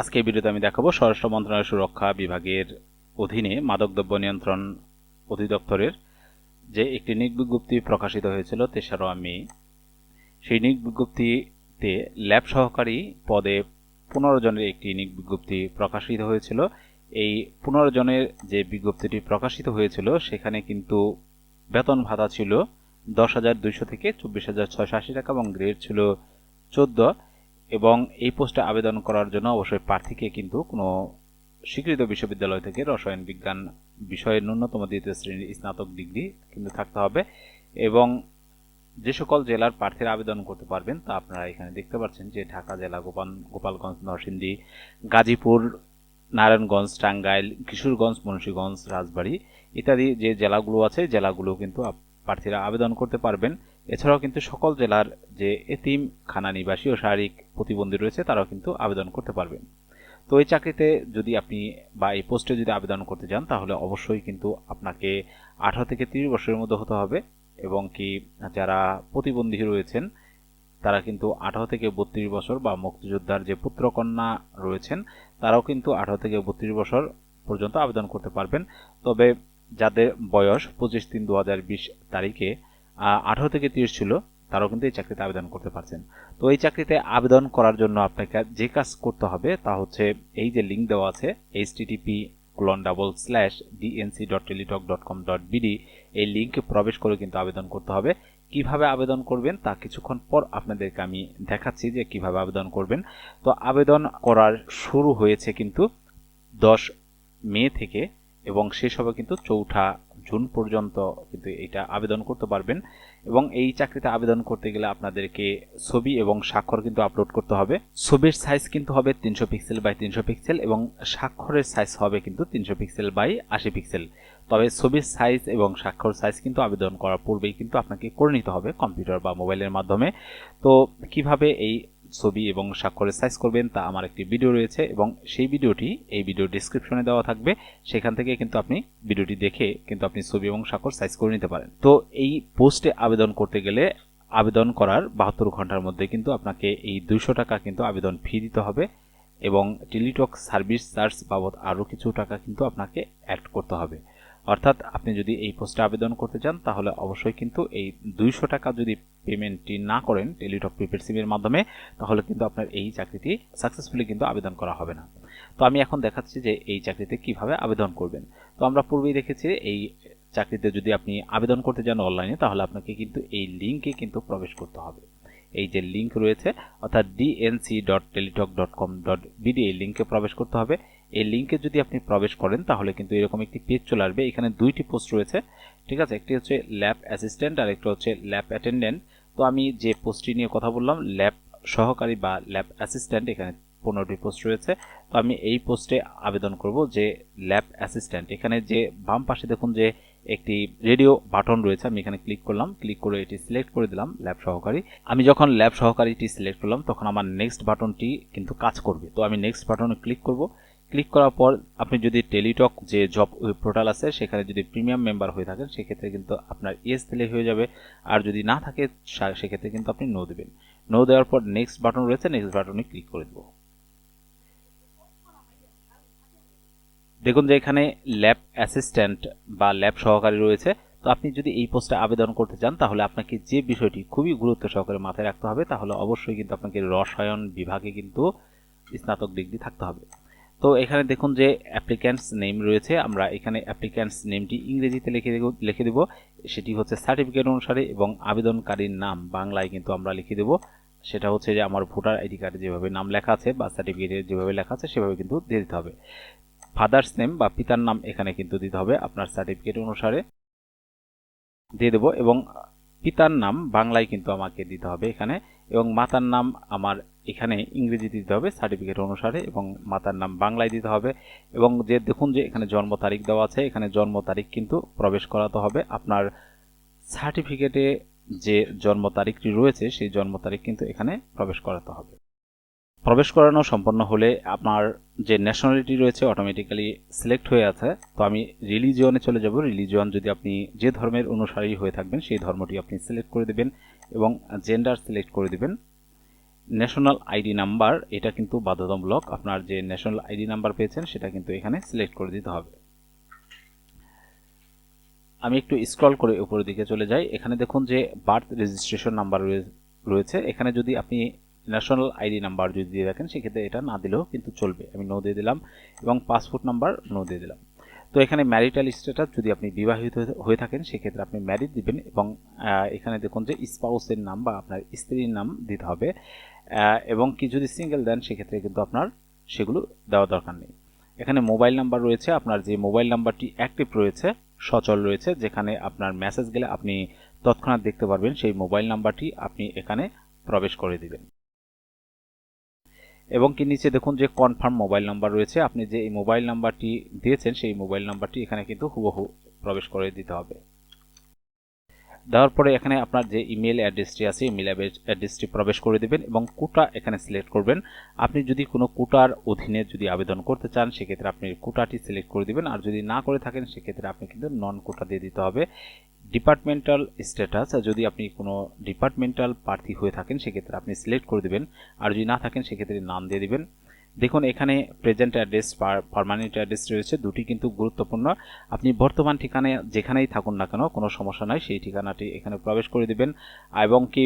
আজকে ভিডিওতে আমি দেখাবো স্বরাষ্ট্র মন্ত্রণালয় সুরক্ষা বিভাগের অধীনে মাদকদ্রব্য নিয়ন্ত্রণ অধিদপ্তরের যে একটি নিক বিজ্ঞপ্তি প্রকাশিত হয়েছিল তেসরা মে, সেই নিক বিজ্ঞপ্তিতে ল্যাব সহকারী পদে পনেরো জনের একটি নিক বিজ্ঞপ্তি প্রকাশিত হয়েছিল। এই পনেরো জনের যে বিজ্ঞপ্তিটি প্রকাশিত হয়েছিল, সেখানে কিন্তু বেতন ভাতা ছিল দশ হাজার দুইশো থেকে চব্বিশ হাজার ছয়শো আশি টাকা এবং গ্রেড ছিল চোদ্দ। এবং এই পোস্টে আবেদন করার জন্য অবশ্যই প্রার্থীকে কিন্তু কোনো স্বীকৃত বিশ্ববিদ্যালয় থেকে রসায়ন বিজ্ঞান বিষয়ে ন্যূনতম দ্বিতীয় শ্রেণির স্নাতক ডিগ্রি কিন্তু থাকতে হবে এবং যে সকল জেলার প্রার্থীরা আবেদন করতে পারবেন তা আপনারা এখানে দেখতে পাচ্ছেন যে ঢাকা জেলা গোপাল, গোপালগঞ্জ, নরসিংদী, গাজীপুর, নারায়ণগঞ্জ, টাঙ্গাইল, কিশোরগঞ্জ, মুন্সীগঞ্জ, রাজবাড়ী ইত্যাদি যে জেলাগুলো আছে, জেলাগুলো কিন্তু প্রার্থীরা আবেদন করতে পারবেন। এছাড়াও কিন্তু সকল জেলার যে এতিম, খানা নিবাসী ও শারীরিক প্রতিবন্ধী রয়েছে, তারাও কিন্তু আবেদন করতে পারবেন। তো এই চাকরিতে যদি আপনি বা এই পোস্টে যদি আবেদন করতে যান তাহলে অবশ্যই কিন্তু আপনাকে আঠারো থেকে তিরিশ বছরের মধ্যে হতে হবে এবং কি যারা প্রতিবন্ধী রয়েছেন, তারা কিন্তু আঠারো থেকে বত্রিশ বছর বা মুক্তিযোদ্ধার যে পুত্রকন্যা রয়েছেন, তারাও কিন্তু আঠারো থেকে বত্রিশ বছর পর্যন্ত আবেদন করতে পারবেন। তবে যাদের বয়স পঁচিশ তিন দু তারিখে আঠারো থেকে তিরিশ ছিল, তারাও কিন্তু এই চাকরিতে আবেদন করতে পারছেন। তো এই চাকরিতে আবেদন করার জন্য আপনাকে যে কাজ করতে হবে তা হচ্ছে এই যে লিঙ্ক দেওয়া আছে H TTP colon double slash DNC dot Teletalk dot com dot BD এই লিঙ্কে প্রবেশ করে কিন্তু আবেদন করতে হবে। কীভাবে আবেদন করবেন তা কিছুক্ষণ পর আপনাদেরকে আমি দেখাচ্ছি যে কীভাবে আবেদন করবেন। তো আবেদন করার শুরু হয়েছে কিন্তু দশ মে থেকে এবং শেষ হবে কিন্তু চৌঠা জুন পর্যন্ত কিন্তু এটা আবেদন করতে পারবেন এবং এই চাকরিতে আবেদন করতে গেলে আপনাদেরকে ছবি এবং স্বাক্ষর কিন্তু আপলোড করতে হবে। ছবির সাইজ কিন্তু হবে তিনশো পিক্সেল বাই তিনশো পিক্সেল এবং স্বাক্ষরের সাইজ হবে কিন্তু তিনশো পিক্সেল বাই আশি পিক্সেল তবে ছবির সাইজ এবং স্বাক্ষর সাইজ কিন্তু আবেদন করার পূর্বেই কিন্তু আপনাকে করে নিতে হবে কম্পিউটার বা মোবাইলের মাধ্যমে। তো কীভাবে এই ছবি এবং স্বাক্ষরের সাইজ করবেন, তা আমার একটি ভিডিও রয়েছে এবং সেই ভিডিওটি এই ভিডিও ডিসক্রিপশনে দেওয়া থাকবে। সেখান থেকে কিন্তু আপনি ভিডিওটি দেখে কিন্তু আপনি ছবি এবং স্বাক্ষর সাইজ করে নিতে পারেন। তো এই পোস্টে আবেদন করতে গেলে আবেদন করার বাহাত্তর ঘণ্টার মধ্যে কিন্তু আপনাকে এই দুইশো টাকা কিন্তু আবেদন ফি দিতে হবে এবং টেলিটক সার্ভিস চার্জ বাবদ আরও কিছু টাকা কিন্তু আপনাকে অ্যাড করতে হবে। অর্থাৎ আপনি যদি এই পোস্টে আবেদন করতে চান, তাহলে অবশ্যই কিন্তু এই দুইশো টাকা যদি পেমেন্টটি না করেন টেলিটক প্রিপেড সিমের মাধ্যমে, তাহলে কিন্তু আপনার এই চাকরিটি সাকসেসফুলি কিন্তু আবেদন করা হবে না। তো আমি এখন দেখাচ্ছি যে এই চাকরিতে কীভাবে আবেদন করবেন। তো আমরা পূর্বেই দেখেছি এই চাকরিতে যদি আপনি আবেদন করতে যান অনলাইনে, তাহলে আপনাকে কিন্তু এই লিঙ্কে কিন্তু প্রবেশ করতে হবে। এই যে লিঙ্ক রয়েছে, অর্থাৎ DNC dot Teletalk dot com dot BD এই লিঙ্কে প্রবেশ করতে হবে। এই লিঙ্কে যদি আপনি প্রবেশ করেন, তাহলে কিন্তু এরকম একটি পেজ চলে আসবে। এখানে দুইটি পোস্ট রয়েছে, ঠিক আছে? একটি হচ্ছে ল্যাব অ্যাসিস্ট্যান্ট আর একটা হচ্ছে ল্যাব অ্যাটেন্ডেন্ট। তো আমি যে পোস্টটি নিয়ে কথা বললাম ল্যাব সহকারী বা ল্যাব অ্যাসিস্ট্যান্ট এখানে পনেরোটি পোস্ট রয়েছে। তো আমি এই পোস্টে আবেদন করব যে ল্যাব অ্যাসিস্ট্যান্ট এখানে যে বাম পাশে দেখুন যে একটি রেডিও বাটন রয়েছে, আমি এখানে ক্লিক করলাম। ক্লিক করে এটি সিলেক্ট করে দিলাম ল্যাব সহকারী। আমি যখন ল্যাব সহকারীটি সিলেক্ট করলাম, তখন আমার নেক্সট বাটনটি কিন্তু কাজ করবে। তো আমি নেক্সট বাটনে ক্লিক করব। ক্লিক করার পর আপনি যদি টেলিটক যে জব পোর্টাল আছে, সেখানে যদি প্রিমিয়াম মেম্বার হয়ে থাকেন, সেক্ষেত্রে কিন্তু আপনার ইয়েস দিলে হয়ে যাবে। আর যদি না থাকে সেক্ষেত্রে কিন্তু আপনি নো দেবেন। নো দেওয়ার পর নেক্সট বাটন রয়েছে নেক্সট বাটনে ক্লিক করে দেবো। দেখুন যে এখানে ল্যাব অ্যাসিস্ট্যান্ট বা ল্যাব সহকারী রয়েছে। তো আপনি যদি এই পোস্টে আবেদন করতে চান, তাহলে আপনাকে যে বিষয়টি খুবই গুরুত্ব সহকারে মাথায় রাখতে হবে, তাহলে অবশ্যই কিন্তু আপনাকে রসায়ন বিভাগে কিন্তু স্নাতক ডিগ্রি থাকতে হবে। তো এখানে দেখুন যে অ্যাপ্লিক্যান্টস নেম রয়েছে, আমরা এখানে অ্যাপ্লিক্যান্টস নেমটি ইংরেজিতে লিখে দেব লিখে দেব। সেটি হচ্ছে সার্টিফিকেট অনুসারে এবং আবেদনকারীর নাম বাংলায় কিন্তু আমরা লিখে দেব। সেটা হচ্ছে যে আমার ভোটার আইডি কার্ডে যেভাবে নাম লেখা আছে বা সার্টিফিকেটে যেভাবে লেখা আছে, সেভাবে কিন্তু দিয়ে দিতে হবে। ফাদার্স নেম বা পিতার নাম এখানে কিন্তু দিতে হবে আপনার সার্টিফিকেট অনুসারে। দিয়ে দেবো এবং পিতার নাম বাংলায় কিন্তু আমাকে দিতে হবে এখানে, এবং মাতার নাম আমার এখানে ইংরেজি দিতে হবে, সার্টিফিকেট অনুসারে, এবং মাতার নাম বাংলায় দিতে হবে, এবং যে দেখুন যে এখানে জন্ম তারিখ দেওয়া আছে, এখানে জন্ম তারিখ কিন্তু প্রবেশ করাতে হবে। আপনার সার্টিফিকেটে যে জন্ম তারিখটি রয়েছে, সেই জন্ম তারিখ কিন্তু এখানে প্রবেশ করাতে হবে। প্রবেশ করানো সম্পন্ন হলে আপনার যে ন্যাশনালিটি রয়েছে অটোমেটিক্যালি সিলেক্ট হয়ে আছে। তো আমি রিলিজিয়নে চলে যাব। রিলিজিয়ন যদি আপনি যে ধর্মের অনুসারী হয়ে থাকবেন, সেই ধর্মটি আপনি সিলেক্ট করে দেবেন এবং জেন্ডার সিলেক্ট করে দেবেন। ন্যাশনাল আইডি নাম্বার এটা কিন্তু বাধ্যতামূলক। আপনার যে ন্যাশনাল আইডি নাম্বার পেয়েছেন, সেটা কিন্তু এখানে সিলেক্ট করে দিতে হবে। আমি একটু স্ক্রল করে উপরের দিকে চলে যাই। এখানে দেখুন যে বার্থ রেজিস্ট্রেশন নাম্বার রয়েছে। এখানে যদি আপনি ন্যাশনাল আইডি নাম্বার যদি দিয়ে রাখেন, সেক্ষেত্রে এটা না দিলেও কিন্তু চলবে। আমি নো দিয়ে দিলাম এবং পাসপোর্ট নাম্বার নো দিয়ে দিলাম। তো এখানে ম্যারিটাল স্ট্যাটাস যদি আপনি বিবাহিত হয়ে থাকেন, সেক্ষেত্রে আপনি ম্যারিড দিবেন এবং এখানে দেখুন যে স্পাউসের নাম বা আপনার স্ত্রীর নাম দিতে হবে এবং কি যদি সিঙ্গেল দেন, সেক্ষেত্রে কিন্তু আপনার সেগুলো দেওয়া দরকার নেই। এখানে মোবাইল নাম্বার রয়েছে, আপনার যে মোবাইল নাম্বারটি অ্যাক্টিভ রয়েছে, সচল রয়েছে, যেখানে আপনার মেসেজ গেলে আপনি তৎক্ষণাৎ দেখতে পারবেন, সেই মোবাইল নাম্বারটি আপনি এখানে প্রবেশ করে দিবেন। এবং কি নিচে দেখুন যে কনফার্ম মোবাইল নাম্বার রয়েছে, আপনি যে এই মোবাইল নাম্বারটি দিয়েছেন, সেই মোবাইল নাম্বারটি এখানে কিন্তু হুবহু প্রবেশ করে দিতে হবে। দেওয়ার পরে এখানে আপনার যে ইমেল অ্যাড্রেসটি আছে ইমেল অ্যাড্রেসটি প্রবেশ করে দেবেন এবং কোটা এখানে সিলেক্ট করবেন। আপনি যদি কোনো কোটার অধীনে যদি আবেদন করতে চান, সেক্ষেত্রে আপনি কোটাটি সিলেক্ট করে দিবেন। আর যদি না করে থাকেন, সেক্ষেত্রে আপনি কিন্তু নন কোটা দিয়ে দিতে হবে। ডিপার্টমেন্টাল স্ট্যাটাস যদি আপনি কোনো ডিপার্টমেন্টাল প্রার্থী হয়ে থাকেন, সেক্ষেত্রে আপনি সিলেক্ট করে দেবেন। আর যদি না থাকেন, সেক্ষেত্রে নাম দিয়ে দিবেন। দেখুন, এখানে প্রেজেন্ট অ্যাড্রেস পারমানেন্ট অ্যাড্রেস রয়েছে, দুটি কিন্তু গুরুত্বপূর্ণ। আপনি বর্তমান ঠিকানায় যেখানেই থাকুন না কেন, কোনো সমস্যা নয় সেই ঠিকানাটি এখানে প্রবেশ করে দেবেন। এবং কি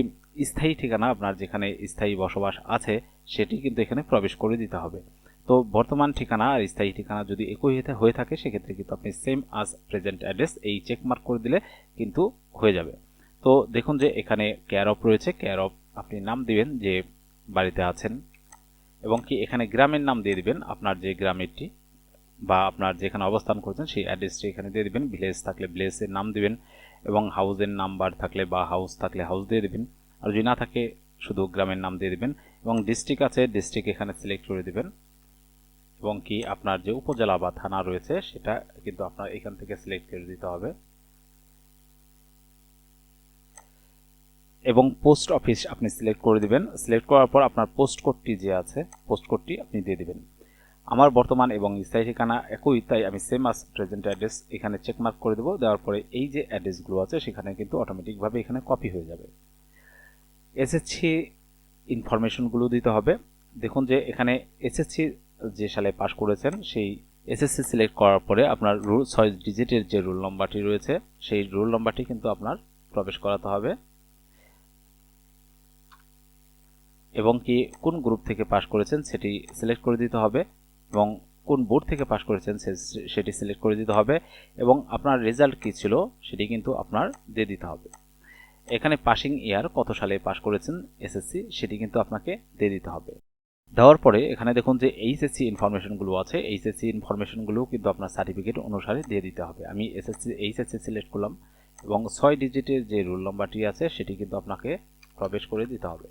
স্থায়ী ঠিকানা আপনার যেখানে স্থায়ী বসবাস আছে, সেটি কিন্তু এখানে প্রবেশ করে দিতে হবে। তো বর্তমান ঠিকানা আর স্থায়ী ঠিকানা যদি একই হয়ে থাকে, সেক্ষেত্রে কিন্তু আপনি সেম আজ প্রেজেন্ট অ্যাড্রেস এই চেক মার্ক করে দিলে কিন্তু হয়ে যাবে। তো দেখুন যে এখানে কেয়ার অফ রয়েছে কেয়ার অফ আপনি নাম দিবেন যে বাড়িতে আছেন এবং কি এখানে গ্রামের নাম দিয়ে দিবেন, আপনার যে গ্রামেরটি বা আপনার যেখানে অবস্থান করছেন সেই অ্যাড্রেসটি এখানে দিয়ে দিবেন ভিলেজ থাকলে ভিলেজের নাম দিবেন এবং হাউসের নাম্বার থাকলে বা হাউস থাকলে হাউস দিয়ে দিবেন। আর যদি না থাকে, শুধু গ্রামের নাম দিয়ে দিবেন এবং ডিস্ট্রিক্ট আছে ডিস্ট্রিক্ট এখানে সিলেক্ট করে দিবেন এবং কি আপনার যে উপজেলা বা থানা রয়েছে সেটা কিন্তু আপনার এখান থেকে সিলেক্ট করে দিতে হবে। এবং পোস্ট অফিস আপনি সিলেক্ট করে দিবেন। সিলেক্ট করার পর আপনার পোস্ট কোডটি যে আছে, পোস্ট কোডটি আপনি দিয়ে দিবেন। আমার বর্তমান এবং স্থায়ী ঠিকানা একই, তাই আমি সেম আস প্রেজেন্ট অ্যাড্রেস এখানে চেকমার্ক করে দেবো। দেওয়ার পরে এই যে অ্যাড্রেসগুলো আছে, সেখানে কিন্তু অটোমেটিকভাবে এখানে কপি হয়ে যাবে। এসএসসি ইনফরমেশনগুলো দিতে হবে। দেখুন যে এখানে এসএসসি যে সালে পাশ করেছেন, সেই এসএসসি সিলেক্ট করার পরে আপনার রুল, ছয় ডিজিটের যে রোল নম্বরটি রয়েছে, সেই রোল নম্বরটি কিন্তু আপনার প্রবেশ করাতে হবে। এবং কি কোন গ্রুপ থেকে পাশ করেছেন সেটি সিলেক্ট করে দিতে হবে এবং কোন বোর্ড থেকে পাশ করেছেন সেটি সিলেক্ট করে দিতে হবে এবং আপনার রেজাল্ট কী ছিল সেটি কিন্তু আপনার দিয়ে দিতে হবে। এখানে পাসিং ইয়ার কত সালে পাশ করেছেন এসএসসি সেটি কিন্তু আপনাকে দিয়ে দিতে হবে। দেওয়ার পরে এখানে দেখুন যে এইচএসসি ইনফরমেশনগুলো আছে এইচএসসি ইনফরমেশনগুলো কিন্তু আপনার সার্টিফিকেট অনুসারে দিয়ে দিতে হবে। আমি এসএসসি এইচএসসি সিলেক্ট করলাম এবং ছয় ডিজিটের যে রোল নম্বরটি আছে সেটি কিন্তু আপনাকে প্রবেশ করে দিতে হবে।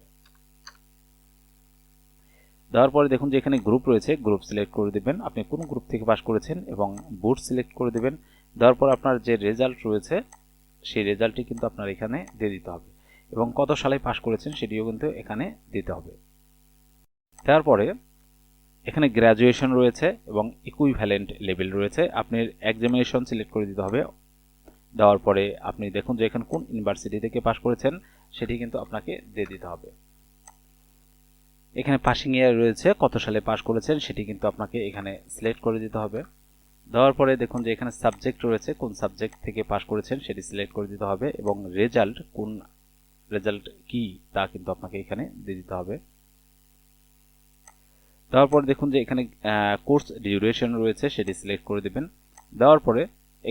দেওয়ার পরে দেখুন যে এখানে গ্রুপ রয়েছে গ্রুপ সিলেক্ট করে দেবেন। আপনি কোন গ্রুপ থেকে পাস করেছেন এবং বোর্ড সিলেক্ট করে দেবেন। দেওয়ার পর আপনার যে রেজাল্ট রয়েছে, সেই রেজাল্টটি কিন্তু আপনার এখানে দিয়ে দিতে হবে। এবং কত সালে পাস করেছেন সেটিও কিন্তু এখানে দিতে হবে। তারপরে এখানে গ্র্যাজুয়েশন রয়েছে এবং ইকুইভ্যালেন্ট লেভেল রয়েছে। আপনি এক্সামিনেশন সিলেক্ট করে দিতে হবে। দেওয়ার পরে আপনি দেখুন যে এখানে কোন ইউনিভার্সিটি থেকে পাশ করেছেন, সেটি কিন্তু আপনাকে দিয়ে দিতে হবে। এখানে পাসিং ইয়ার রয়েছে, কত সালে পাস করেছেন সেটি কিন্তু আপনাকে এখানে সিলেক্ট করে দিতে হবে। দেওয়ার পরে দেখুন যে এখানে সাবজেক্ট রয়েছে, কোন সাবজেক্ট থেকে পাস করেছেন সেটি সিলেক্ট করে দিতে হবে এবং রেজাল্ট কোন রেজাল্ট কি তা কিন্তু আপনাকে এখানে দিয়ে দিতে হবে। দেওয়ার পরে দেখুন যে এখানে কোর্স ডিউরেশন রয়েছে সেটি সিলেক্ট করে দেবেন। দেওয়ার পরে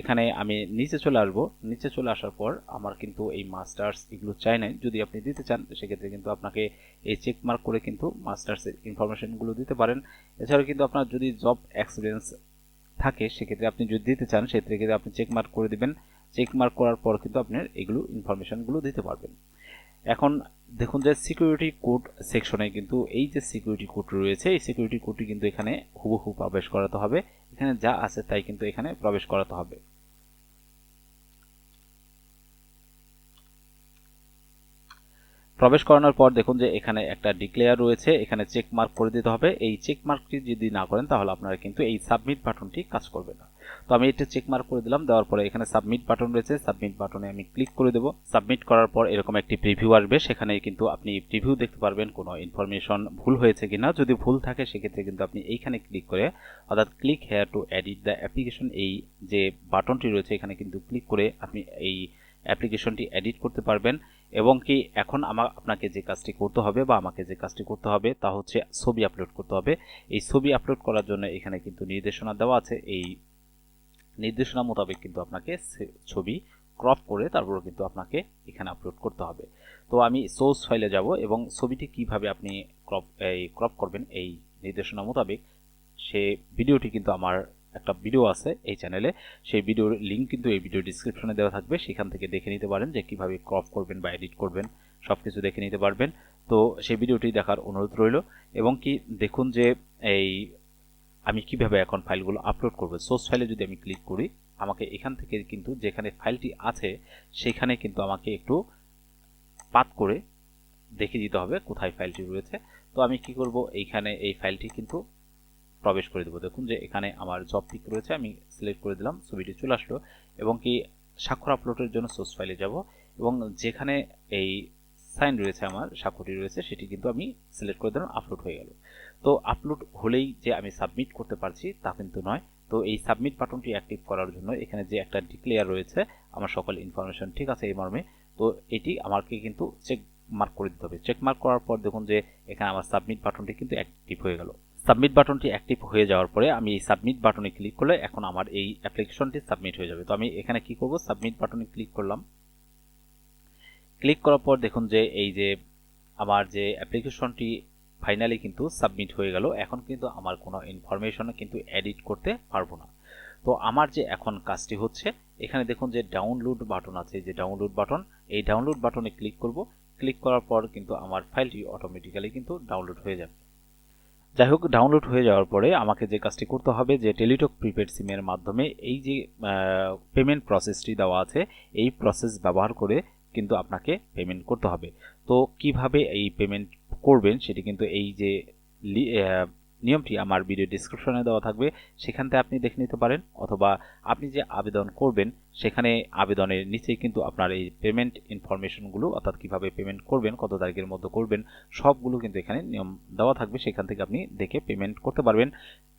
এখানে আমি নিচে চলে আসব। নিচে চলে আসার পর আমার কিন্তু এই মাস্টার্স এগুলো চাই নাই। যদি আপনি দিতে চান, সেক্ষেত্রে কিন্তু আপনাকে এই চেক মার্ক করে কিন্তু মাস্টার্সের ইনফরমেশনগুলো দিতে পারেন। এছাড়াও কিন্তু আপনার যদি জব এক্সপিরিয়েন্স থাকে, সেক্ষেত্রে আপনি যদি দিতে চান, সেক্ষেত্রে কিন্তু আপনি চেক মার্ক করে দিবেন। চেক মার্ক করার পর কিন্তু আপনার এগুলো ইনফরমেশনগুলো দিতে পারবেন। এখন দেখুন যে সিকিউরিটি কোড সেকশনে কিন্তু এই যে সিকিউরিটি কোড রয়েছে, এই সিকিউরিটি কোডটি কিন্তু এখানে হুবহু প্রবেশ করাতে হবে। এখানে যা আছে তাই কিন্তু এখানে প্রবেশ করাতে হবে। প্রবেশ করানোর পর দেখুন যে এখানে একটা ডিক্লেয়ার রয়েছে, এখানে চেক মার্ক করে দিতে হবে। এই চেক মার্কটি যদি না করেন তাহলে আপনারা কিন্তু এই সাবমিট বাটনটি কাজ করবে না। তো আমি এটা চেক মার্ক করে দিলাম, দেওয়ার পরে এখানে সাবমিট বাটন রয়েছে। সাবমিট বাটনে আমি ক্লিক করে দেবো। সাবমিট করার পর এরকম একটি প্রিভিউ আসবে। সেখানে কিন্তু আপনি প্রিভিউ দেখতে পারবেন কোনো ইনফরমেশন ভুল হয়েছে কিনা। যদি ভুল থাকে, সেক্ষেত্রে কিন্তু আপনি এইখানে ক্লিক করে, অর্থাৎ click here to edit the application এই যে বাটনটি রয়েছে, এখানে কিন্তু ক্লিক করে আপনি এই অ্যাপ্লিকেশনটি এডিট করতে পারবেন এবং কি এখন আমার আপনাকে যে কাজটি করতে হবে বা আমাকে যে কাজটি করতে হবে তা হচ্ছে ছবি আপলোড করতে হবে। এই ছবি আপলোড করার জন্য এখানে কিন্তু নির্দেশনা দেওয়া আছে। এই নির্দেশনা মোতাবেক কিন্তু আপনাকে ছবি ক্রপ করে তারপর কিন্তু আপনাকে এখানে আপলোড করতে হবে। তো আমি সোর্স ফাইলে যাব এবং ছবিটি কীভাবে আপনি ক্রপ এই ক্রপ করবেন এই নির্দেশনা মোতাবেক সে ভিডিওটি কিন্তু আমার একটা ভিডিও আছে এই চ্যানেলে সেই ভিডিওর লিঙ্ক কিন্তু এই ভিডিও ডিসক্রিপশনে দেওয়া থাকবে। সেখান থেকে দেখে নিতে পারেন যে কীভাবে ক্রপ করবেন বা এডিট করবেন সব কিছু দেখে নিতে পারবেন। তো সেই ভিডিওটি দেখার অনুরোধ রইল। এবং কি দেখুন যে এই আমি কীভাবে এখন ফাইলগুলো আপলোড করব। সোর্স ফাইলে যদি আমি ক্লিক করি, আমাকে এখান থেকে কিন্তু যেখানে ফাইলটি আছে, সেখানে কিন্তু আমাকে একটু পাত করে দেখে দিতে হবে কোথায় ফাইলটি রয়েছে। তো আমি কি করব? এইখানে এই ফাইলটি কিন্তু প্রবেশ করে দেবো। দেখুন যে এখানে আমার জব পিক রয়েছে, আমি সিলেক্ট করে দিলাম, ছবিটি চলে আসলো এবং কি স্বাক্ষর আপলোডের জন্য সোর্স ফাইলে যাব এবং যেখানে এই সাইন রয়েছে আমার, স্বাক্ষরটি রয়েছে, সেটি কিন্তু আমি সিলেক্ট করে দিলাম আপলোড হয়ে গেল। তো আপলোড হলেই যে আমি সাবমিট করতে পারছি, তা কিন্তু নয়। তো এই সাবমিট বাটনটি অ্যাক্টিভ করার জন্য এখানে যে একটা ডিক্লেয়ার রয়েছে, আমার সকল ইনফরমেশন ঠিক আছে এই মর্মে। তো এটি আমাকে কিন্তু চেক মার্ক করে দিতে হবে। চেক মার্ক করার পর দেখুন যে এখানে আমার সাবমিট বাটনটি কিন্তু অ্যাক্টিভ হয়ে গেল। সাবমিট বাটনটি অ্যাক্টিভ হয়ে যাওয়ার পরে আমি এই সাবমিট বাটনে ক্লিক করলে এখন আমার এই অ্যাপ্লিকেশনটি সাবমিট হয়ে যাবে। তো আমি এখানে কি করব? সাবমিট বাটনে ক্লিক করলাম। ক্লিক করার পর দেখুন যে এই যে আমার যে অ্যাপ্লিকেশনটি ফাইনালি কিন্তু সাবমিট হয়ে গেল। এখন কিন্তু আমার কোনো ইনফরমেশন কিন্তু এডিট করতে পারব না। তো আমার যে এখন কাজটি হচ্ছে, এখানে দেখুন যে ডাউনলোড বাটন আছে, যে ডাউনলোড বাটন এই ডাউনলোড বাটনে ক্লিক করব। ক্লিক করার পর কিন্তু আমার ফাইলটি অটোমেটিক্যালি কিন্তু ডাউনলোড হয়ে যাবে। যাই হোক ডাউনলোড হয়ে যাওয়ার পরে আমাকে যে কাজটি করতে হবে, যে টেলিটক প্রিপেড সিমের মাধ্যমে এই যে পেমেন্ট প্রসেসটি দেওয়া আছে, এই প্রসেস ব্যবহার করে কিন্তু আপনাকে পেমেন্ট করতে হবে। তো কীভাবে এই পেমেন্ট করবেন সেটি কিন্তু এই যে নিয়মটি আমার ভিডিও ডিসক্রিপশনে দেওয়া থাকবে। সেখান থেকে আপনি দেখে নিতে পারেন অথবা আপনি যে আবেদন করবেন, সেখানে আবেদনের নিচে কিন্তু আপনার এই পেমেন্ট ইনফরমেশনগুলো অর্থাৎ কীভাবে পেমেন্ট করবেন, কত তারিখের মধ্যে করবেন, সবগুলো কিন্তু এখানে নিয়ম দেওয়া থাকবে। সেখান থেকে আপনি দেখে পেমেন্ট করতে পারবেন।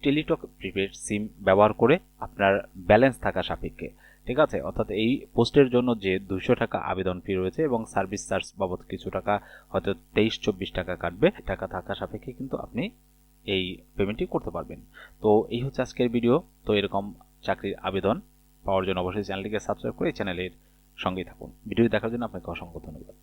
টেলিটক প্রিপেড সিম ব্যবহার করে আপনার ব্যালেন্স থাকা সাপেক্ষে। ঠিক আছে? অর্থাৎ এই পোস্টের জন্য যে দুশো টাকা আবেদন ফি রয়েছে এবং সার্ভিস চার্জ বাবদ কিছু টাকা, হয়তো তেইশ চব্বিশ টাকা কাটবে, টাকা থাকা সাপেক্ষে কিন্তু আপনি এই পেমেন্টটি করতে পারবেন। তো এই হচ্ছে আজকের ভিডিও তো এরকম চাকরির আবেদন পাওয়ার জন্য অবশ্যই চ্যানেলটিকে সাবস্ক্রাইব করে চ্যানেলের সঙ্গেই থাকুন। ভিডিও দেখার জন্য আপনাকে অসংখ্য ধন্যবাদ।